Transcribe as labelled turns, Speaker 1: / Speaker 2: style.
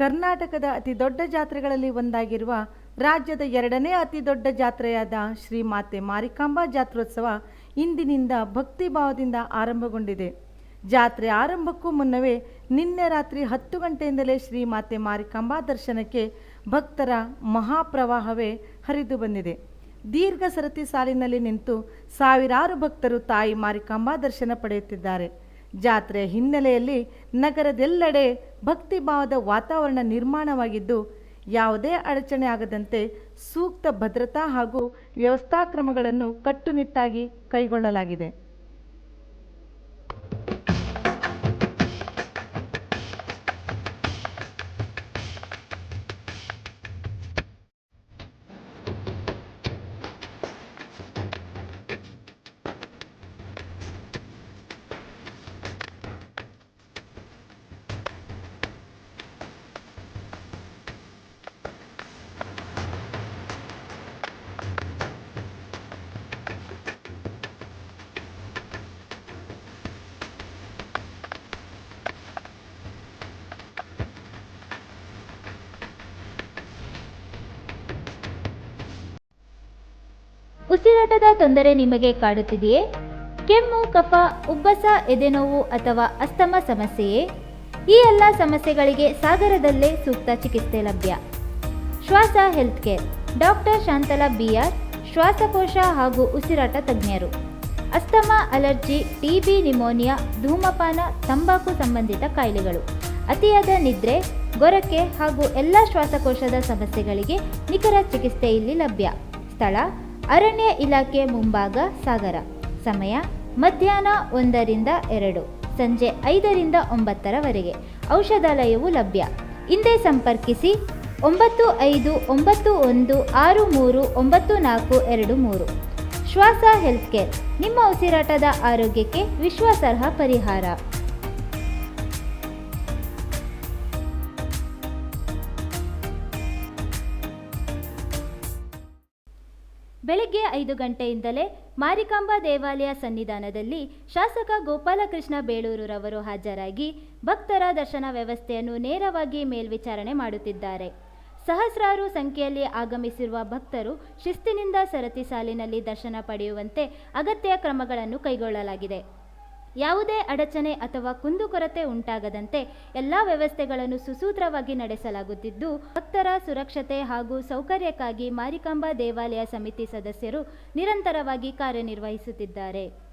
Speaker 1: ಕರ್ನಾಟಕದ ಅತಿ ದೊಡ್ಡ ಜಾತ್ರೆಗಳಲ್ಲಿ ಒಂದಾಗಿರುವ ರಾಜ್ಯದ ಎರಡನೇ ಅತಿ ದೊಡ್ಡ ಜಾತ್ರೆಯಾದ ಶ್ರೀ ಮಾತೆ ಮಾರಿಕಾಂಬಾ ಜಾತ್ರೋತ್ಸವ ಇಂದಿನಿಂದ ಭಕ್ತಿಭಾವದಿಂದ ಆರಂಭಗೊಂಡಿದೆ. ಜಾತ್ರೆ ಆರಂಭಕ್ಕೂ ಮುನ್ನವೇ ನಿನ್ನೆ ರಾತ್ರಿ ಹತ್ತು ಗಂಟೆಯಿಂದಲೇ ಶ್ರೀ ಮಾತೆ ಮಾರಿಕಾಂಬಾ ದರ್ಶನಕ್ಕೆ ಭಕ್ತರ ಮಹಾಪ್ರವಾಹವೇ ಹರಿದು ಬಂದಿದೆ. ದೀರ್ಘ ಸರತಿ ಸಾಲಿನಲ್ಲಿ ನಿಂತು ಸಾವಿರಾರು ಭಕ್ತರು ತಾಯಿ ಮಾರಿಕಾಂಬಾ ದರ್ಶನ ಪಡೆಯುತ್ತಿದ್ದಾರೆ. ಜಾತ್ರೆಯ ಹಿನ್ನೆಲೆಯಲ್ಲಿ ನಗರದೆಲ್ಲೆಡೆ ಭಕ್ತಿಭಾವದ ವಾತಾವರಣ ನಿರ್ಮಾಣವಾಗಿದ್ದು ಯಾವುದೇ ಅಡಚಣೆ ಆಗದಂತೆ ಸೂಕ್ತ ಭದ್ರತಾ ಹಾಗೂ ವ್ಯವಸ್ಥಾ ಕ್ರಮಗಳನ್ನು ಕಟ್ಟುನಿಟ್ಟಾಗಿ ಕೈಗೊಳ್ಳಲಾಗಿದೆ.
Speaker 2: ಉಸಿರಾಟದ ತೊಂದರೆ ನಿಮಗೆ ಕಾಡುತ್ತಿದೆಯೇ? ಕೆಮ್ಮು, ಕಫ, ಉಬ್ಬಸ, ಎದೆನೋವು ಅಥವಾ ಅಸ್ತಮ ಸಮಸ್ಯೆಯೇ? ಈ ಎಲ್ಲ ಸಮಸ್ಯೆಗಳಿಗೆ ಸಾಗರದಲ್ಲೇ ಸೂಕ್ತ ಚಿಕಿತ್ಸೆ ಲಭ್ಯ. Shwasa health care doctor Shantala BR ಶ್ವಾಸಕೋಶ ಹಾಗೂ ಉಸಿರಾಟ ತಜ್ಞರು. ಅಸ್ತಮ, ಅಲರ್ಜಿ ಟಿಬಿ ನಿಮೋನಿಯಾ, ಧೂಮಪಾನ, ತಂಬಾಕು ಸಂಬಂಧಿತ ಕಾಯಿಲೆಗಳು. ಅತಿಯಾದ ನಿದ್ರೆ, ಗೊರಕೆ ಹಾಗೂ ಎಲ್ಲ ಶ್ವಾಸಕೋಶದ ಸಮಸ್ಯೆಗಳಿಗೆ ನಿಖರ ಚಿಕಿತ್ಸೆ ಇಲ್ಲಿ ಲಭ್ಯ. ಸ್ಥಳ ಅರಣ್ಯ ಇಲಾಖೆ ಮುಂಭಾಗ ಸಾಗರ. ಸಮಯ ಮಧ್ಯಾಹ್ನ ಒಂದರಿಂದ ಎರಡು, ಸಂಜೆ ಐದರಿಂದ ಒಂಬತ್ತರವರೆಗೆ. ಔಷಧಾಲಯವು ಲಭ್ಯ. ಹಿಂದೆ ಸಂಪರ್ಕಿಸಿ ಒಂಬತ್ತು ಐದು, ಒಂಬತ್ತು ಒಂದು, ಆರು ಮೂರು, ಒಂಬತ್ತು ನಾಲ್ಕು, ಎರಡು ಮೂರು. ಶ್ವಾಸ ಹೆಲ್ತ್ ಕೇರ್ ನಿಮ್ಮ ಉಸಿರಾಟದ ಆರೋಗ್ಯಕ್ಕೆ ವಿಶ್ವಾಸಾರ್ಹ ಪರಿಹಾರ. ಬೆಳಗ್ಗೆ ಐದು ಗಂಟೆಯಿಂದಲೇ ಮಾರಿಕಾಂಬಾ ದೇವಾಲಯ ಸನ್ನಿಧಾನದಲ್ಲಿ ಶಾಸಕ ಗೋಪಾಲಕೃಷ್ಣ ಬೇಳೂರುರವರು ಹಾಜರಾಗಿ ಭಕ್ತರ ದರ್ಶನ ವ್ಯವಸ್ಥೆಯನ್ನು ನೇರವಾಗಿ ಮೇಲ್ವಿಚಾರಣೆ ಮಾಡುತ್ತಿದ್ದಾರೆ. ಸಹಸ್ರಾರು ಸಂಖ್ಯೆಯಲ್ಲಿ ಆಗಮಿಸಿರುವ ಭಕ್ತರು ಶಿಸ್ತಿನಿಂದ ಸರತಿ ಸಾಲಿನಲ್ಲಿ ದರ್ಶನ ಪಡೆಯುವಂತೆ ಅಗತ್ಯ ಕ್ರಮಗಳನ್ನು ಕೈಗೊಳ್ಳಲಾಗಿದೆ. ಯಾವುದೇ ಅಡಚಣೆ ಅಥವಾ ಕುಂದುಕೊರತೆ ಉಂಟಾಗದಂತೆ ಎಲ್ಲ ವ್ಯವಸ್ಥೆಗಳನ್ನು ಸುಸೂತ್ರವಾಗಿ ನಡೆಸಲಾಗುತ್ತಿದ್ದು, ಭಕ್ತರ ಸುರಕ್ಷತೆ ಹಾಗೂ ಸೌಕರ್ಯಕ್ಕಾಗಿ ಮಾರಿಕಾಂಬಾ ದೇವಾಲಯ ಸಮಿತಿ ಸದಸ್ಯರು ನಿರಂತರವಾಗಿ ಕಾರ್ಯನಿರ್ವಹಿಸುತ್ತಿದ್ದಾರೆ.